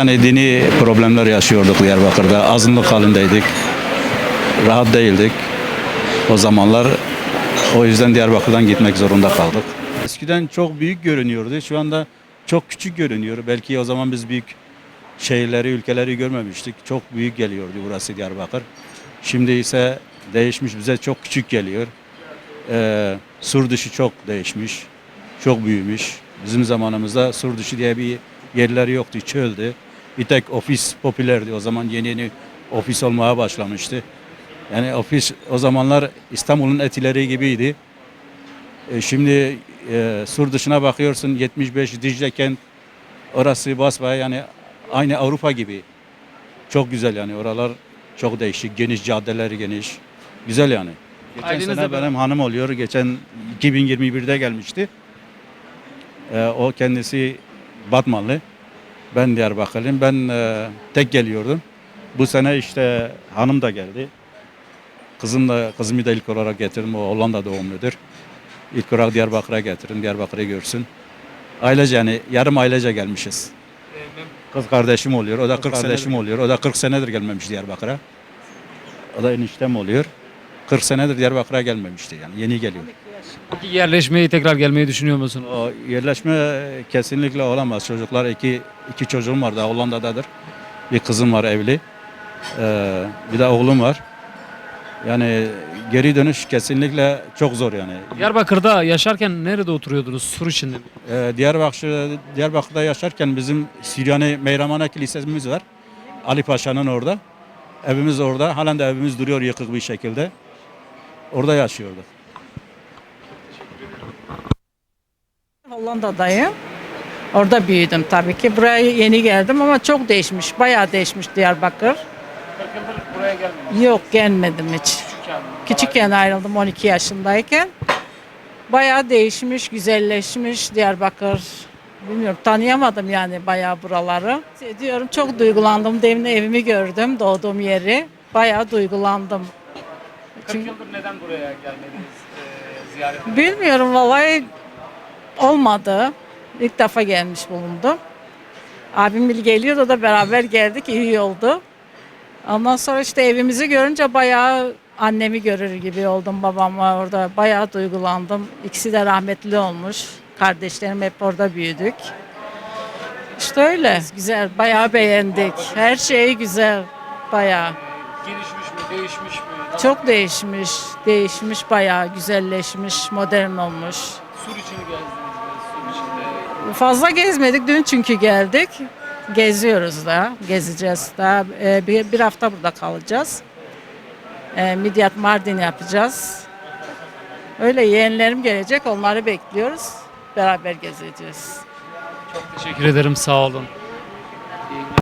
Yani dini problemler yaşıyorduk Diyarbakır'da. Azınlık halindeydik. Rahat değildik. O zamanlar o yüzden Diyarbakır'dan gitmek zorunda kaldık. Eskiden çok büyük görünüyordu. Şu anda çok küçük görünüyor. Belki o zaman biz büyük şehirleri, ülkeleri görmemiştik. Çok büyük geliyordu burası Diyarbakır. Şimdi ise değişmiş bize çok küçük geliyor. Ee, sur dışı çok değişmiş. Çok büyümüş. Bizim zamanımızda sur dışı diye bir yerleri yoktu. Çöldü. Bir tek ofis popülerdi. O zaman yeni yeni ofis olmaya başlamıştı. Yani ofis o zamanlar İstanbul'un etileri gibiydi. E, şimdi e, sur dışına bakıyorsun 75 Dicle kent orası basbaya yani aynı Avrupa gibi. Çok güzel yani oralar çok değişik. Geniş caddeleri geniş. Güzel yani. Geçen Ailenizle sene benim hanım oluyor. Geçen 2021'de gelmişti. E, o kendisi Batmanlı. Ben Diyarbakırlıyım. Ben e, tek geliyordum. Bu sene işte hanım da geldi. Kızım da kızımı da ilk olarak getirdim. O Hollanda doğumludur. İlk olarak Diyarbakır'a getirdim. Diyarbakır'ı görsün. Ailece yani yarım ailece gelmişiz. Kız kardeşim oluyor. O da 40 kardeşim oluyor. O da 40 senedir gelmemiş Diyarbakır'a. O da eniştem oluyor. 40 senedir Diyarbakır'a gelmemişti yani. Yeni geliyor. Peki yerleşmeyi tekrar gelmeyi düşünüyor musun? O yerleşme kesinlikle olamaz. Çocuklar iki, iki çocuğum var daha Hollanda'dadır. Bir kızım var evli. Ee, bir de oğlum var. Yani geri dönüş kesinlikle çok zor yani. Diyarbakır'da yaşarken nerede oturuyordunuz? Sur içinde mi? Ee, Diyarbakır, Diyarbakır'da yaşarken bizim Süryani Meyramana Kilisemiz var. Ali Paşa'nın orada. Evimiz orada. Halen de evimiz duruyor yıkık bir şekilde. Orada yaşıyorduk. Hollanda'dayım. Orada büyüdüm tabii ki. Buraya yeni geldim ama çok değişmiş. Bayağı değişmiş Diyarbakır. buraya gelmedim. Yok gelmedim hiç. Küçükken ayrıldım 12 yaşındayken. Bayağı değişmiş, güzelleşmiş Diyarbakır. Bilmiyorum tanıyamadım yani bayağı buraları. Diyorum çok duygulandım. Demin evimi gördüm, doğduğum yeri. Bayağı duygulandım. 40 yıldır neden buraya gelmediniz? Ee, ziyaret Bilmiyorum vallahi olmadı. İlk defa gelmiş bulundum. Abim bil geliyordu da beraber geldik iyi oldu. Ondan sonra işte evimizi görünce bayağı annemi görür gibi oldum babamla orada. Bayağı duygulandım. İkisi de rahmetli olmuş. Kardeşlerim hep orada büyüdük. İşte öyle. Güzel. Bayağı beğendik. Her şey güzel. Bayağı. Gelişmiş mi, değişmiş mi? Çok değişmiş. Değişmiş bayağı güzelleşmiş, modern olmuş. Sur içini gezdiniz mi? Sur içinde. Fazla gezmedik dün çünkü geldik. Geziyoruz da, gezeceğiz daha. Ee, bir, bir hafta burada kalacağız. Ee, Midyat Mardin yapacağız. Öyle yeğenlerim gelecek, onları bekliyoruz. Beraber gezeceğiz. Teşekkür ederim, sağ olun.